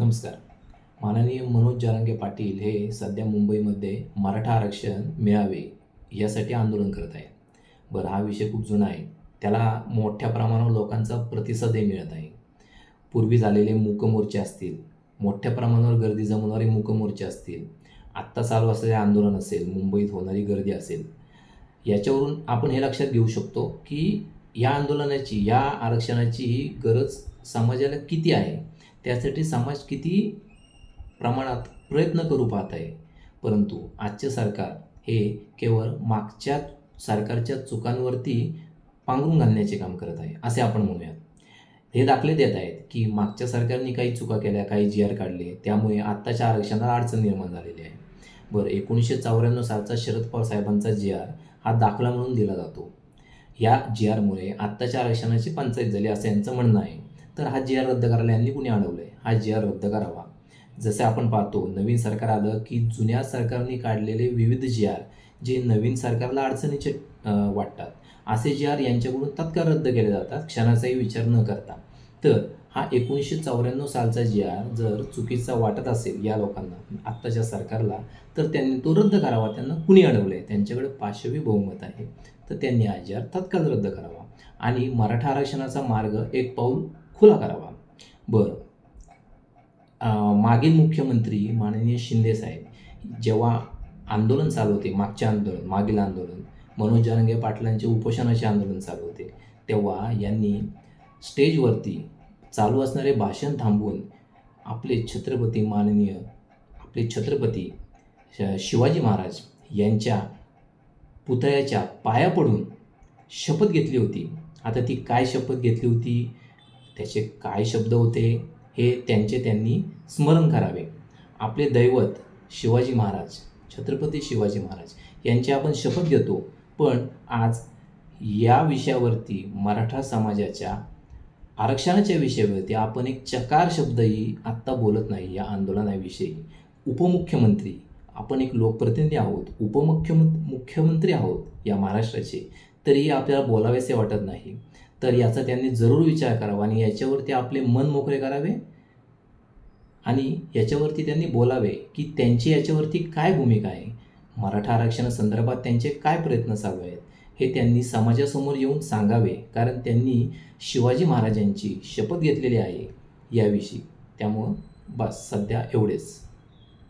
नमस्कार. माननीय मनोज जारंगे पाटील हे सध्या मुंबईमध्ये मराठा आरक्षण मिळावे यासाठी आंदोलन करत आहे बरं हा विषय खूप जुना आहे. त्याला मोठ्या प्रमाणावर लोकांचा प्रतिसादही मिळत आहे. पूर्वी झालेले मूकमोर्चे असतील मोठ्या प्रमाणावर गर्दी जमवणारे मूकमोर्चे असतील आत्ता चालू असलेले आंदोलन असेल मुंबईत होणारी गर्दी असेल याच्यावरून आपण हे लक्षात घेऊ शकतो की या आंदोलनाची या आरक्षणाची ही गरज समाजाला किती आहे? त्यासाठी समाज किती प्रमाणात प्रयत्न करू पाहत आहे. परंतु आजचे सरकार हे केवळ मागच्या सरकारच्या चुकांवरती पांघरून घालण्याचे काम करत आहे असे आपण म्हणूयात. हे दाखले देत आहेत की मागच्या सरकारने काही चुका केल्या काही जी आर काढले त्यामुळे आत्ताच्या आरक्षणाला अडचण निर्माण झालेली आहे. बरं एकोणीसशे चौऱ्याण्णव सालचा शरद पवार साहेबांचा जी आर हा दाखला म्हणून दिला जातो. या जी आरमुळे आत्ताच्या आरक्षणाची पंचायत झाली असं यांचं म्हणणं आहे. तर हा जी आर रद्द करायला यांनी कुणी अडवलं आहे हा जी आर रद्द करावा. जसे आपण पाहतो नवीन सरकार आलं की जुन्या सरकारने काढलेले विविध जी आर जे नवीन सरकारला अडचणीचे वाटतात. असे जी आर यांच्याकडून तत्काळ रद्द केले जातात क्षणाचाही विचार न करता. तर हा एकोणीसशे चौऱ्याण्णव सालचा जी आर जर चुकीचा वाटत असेल या लोकांना आत्ताच्या सरकारला तर त्यांनी तो रद्द करावा. त्यांना कुणी अडवलं आहे त्यांच्याकडे पाचशेवी बहुमत आहे. तर त्यांनी हा जी आर तत्काळ रद्द करावा. आणि मराठा आरक्षणाचा मार्ग एक पाऊल खुला करावा बरं मागील मुख्यमंत्री माननीय शिंदे साहेब जेव्हा आंदोलन चालू होते मागचे आंदोलन मागील आंदोलन मनोज जानगे पाटलांचे उपोषणाचे आंदोलन चालू होते तेव्हा यांनी स्टेजवरती चालू असणारे भाषण थांबवून आपले छत्रपती माननीय आपले छत्रपती शिवाजी महाराज यांच्या पुतळ्याच्या पाया पडून शपथ घेतली होती. आता ती काय शपथ घेतली होती? त्याचे काय शब्द होते हे त्यांचे त्यांनी स्मरण करावे. आपले दैवत शिवाजी महाराज छत्रपती शिवाजी महाराज यांची आपण शपथ घेतो. पण आज या विषयावरती मराठा समाजाच्या आरक्षणाच्या विषयावरती आपण एक चकार शब्दही आत्ता बोलत नाही या आंदोलनाविषयी. उपमुख्यमंत्री आपण एक लोकप्रतिनिधी आहोत उपमुख्यमं मुख्यमंत्री आहोत या महाराष्ट्राचे तरीही आपल्याला बोलावेसे वाटत नाही. तर याचा त्यांनी जरूर विचार करावा आणि याच्यावरती आपले मन मोकळे करावे आणि याच्यावरती त्यांनी बोलावे की त्यांची याच्यावरती काय भूमिका आहे? मराठा आरक्षणासंदर्भात त्यांचे काय प्रयत्न चालू आहेत? हे त्यांनी समाजासमोर येऊन सांगावे कारण त्यांनी शिवाजी महाराजांची शपथ घेतलेली आहे याविषयी. त्यामुळं बस सध्या एवढेच.